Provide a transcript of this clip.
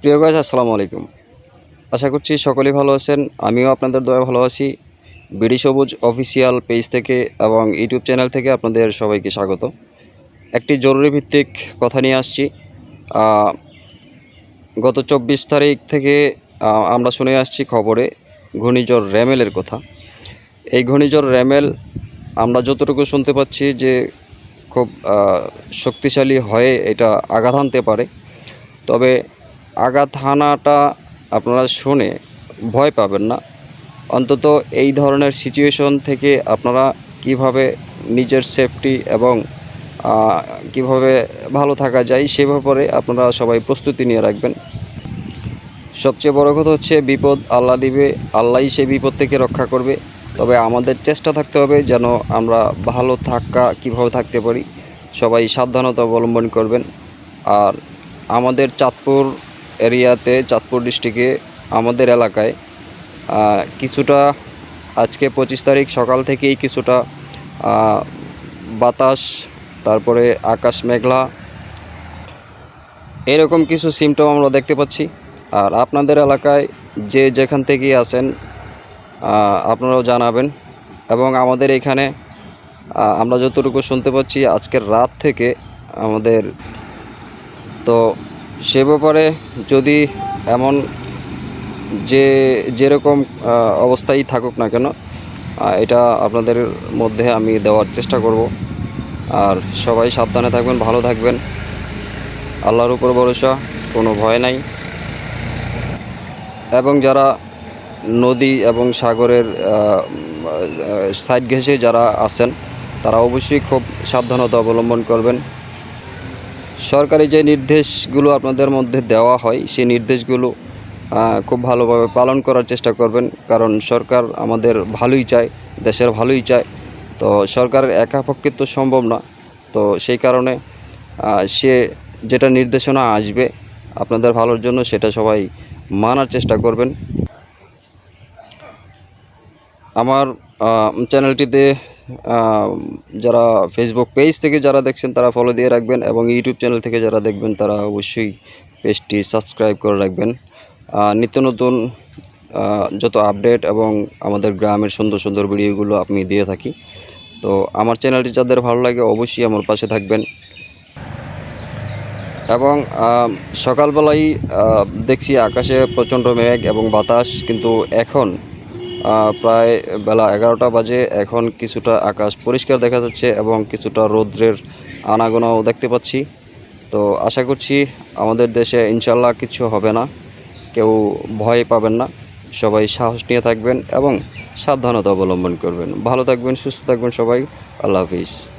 প্রিয় গাছ আসসালামু আলাইকুম। আশা করছি সকলেই ভালো আছেন, আমিও আপনাদের দয়া ভালো আছি। বিডি সবুজ অফিসিয়াল পেজ থেকে এবং ইউটিউব চ্যানেল থেকে আপনাদের সবাইকে স্বাগত। একটি জরুরি ভিত্তিক কথা নিয়ে আসছি। গত চব্বিশ তারিখ থেকে আমরা শুনে আসছি খবরে ঘূর্ণিঝড় র্যামেলের কথা। এই ঘূর্ণিঝড় র্যামেল আমরা যতটুকু শুনতে পাচ্ছি যে খুব শক্তিশালী হয়ে এটা আঘাত আনতে পারে। তবে আঘাত হানাটা আপনারা শুনে ভয় পাবেন না। অন্তত এই ধরনের সিচুয়েশন থেকে আপনারা কীভাবে নিজের সেফটি এবং কীভাবে ভালো থাকা যায় সে ব্যাপারে আপনারা সবাই প্রস্তুতি নিয়ে রাখবেন। সবচেয়ে বড় কথা হচ্ছে বিপদ আল্লাহ দিবে, আল্লাহই সেই বিপদ থেকে রক্ষা করবে। তবে আমাদের চেষ্টা থাকতে হবে যেন আমরা ভালো থাকা, কীভাবে থাকতে পারি, সবাই সাবধানতা অবলম্বন করবেন। আর আমাদের চাঁদপুর এরিয়াতে চাঁদপুর ডিস্ট্রিক্টে আমাদের এলাকায় কিছুটা আজকে পঁচিশ তারিখ সকাল থেকেই কিছুটা বাতাস, তারপরে আকাশ মেঘলা, এরকম কিছু সিমটম আমরা দেখতে পাচ্ছি। আর আপনাদের এলাকায় যে যেখান থেকেই আসেন আপনারাও জানাবেন। এবং আমাদের এখানে আমরা যতটুকু শুনতে পাচ্ছি, আজকের রাত থেকে আমাদের তো সে ব্যাপারে যদি এমন যে, যেরকম অবস্থায় থাকুক না কেন এটা আপনাদের মধ্যে আমি দেওয়ার চেষ্টা করব। আর সবাই সাবধানে থাকবেন, ভালো থাকবেন। আল্লাহর উপর ভরসা, কোনো ভয় নাই। এবং যারা নদী এবং সাগরের সাইড ঘেঁষে যারা আছেন, তারা অবশ্যই খুব সাবধানতা অবলম্বন করবেন। সরকারি যে নির্দেশগুলো আপনাদের মধ্যে দেওয়া হয়, সেই নির্দেশগুলো খুব ভালোভাবে পালন করার চেষ্টা করবেন। কারণ সরকার আমাদের ভালোই চায়, দেশের ভালোই চায়। তো সরকারের একা পক্ষে তো সম্ভব না। তো সেই কারণে সে যেটা নির্দেশনা আসবে, আপনাদের ভালোর জন্য সেটা সবাই মানার চেষ্টা করবেন। আমার চ্যানেলটিতে যারা ফেসবুক পেজ থেকে যারা দেখছেন তারা ফলো দিয়ে রাখবেন এবং ইউটিউব চ্যানেল থেকে যারা দেখবেন তারা অবশ্যই পেজটি সাবস্ক্রাইব করে রাখবেন। নিত্য নতুন যত আপডেট এবং আমাদের গ্রামের সুন্দর সুন্দর ভিডিওগুলো আমি দিয়ে থাকি। তো আমার চ্যানেলটি যাদের ভালো লাগে অবশ্যই আমার পাশে থাকবেন। এবং আম, সকালবেলায় দেখছি আকাশে প্রচণ্ড মেঘ এবং বাতাস কিন্তু এখন প্রায় বেলা এগারোটা বাজে। এখন কিছুটা আকাশ পরিষ্কার দেখা যাচ্ছে এবং কিছুটা রৌদ্রের আনাগোনাও দেখতে পাচ্ছি। তো আশা করছি আমাদের দেশে ইনশাল্লাহ কিছু হবে না। কেউ ভয় পাবেন না। সবাই সাহস নিয়ে থাকবেন এবং সাবধানতা অবলম্বন করবেন। ভালো থাকবেন, সুস্থ থাকবেন সবাই। আল্লাহ হাফিজ।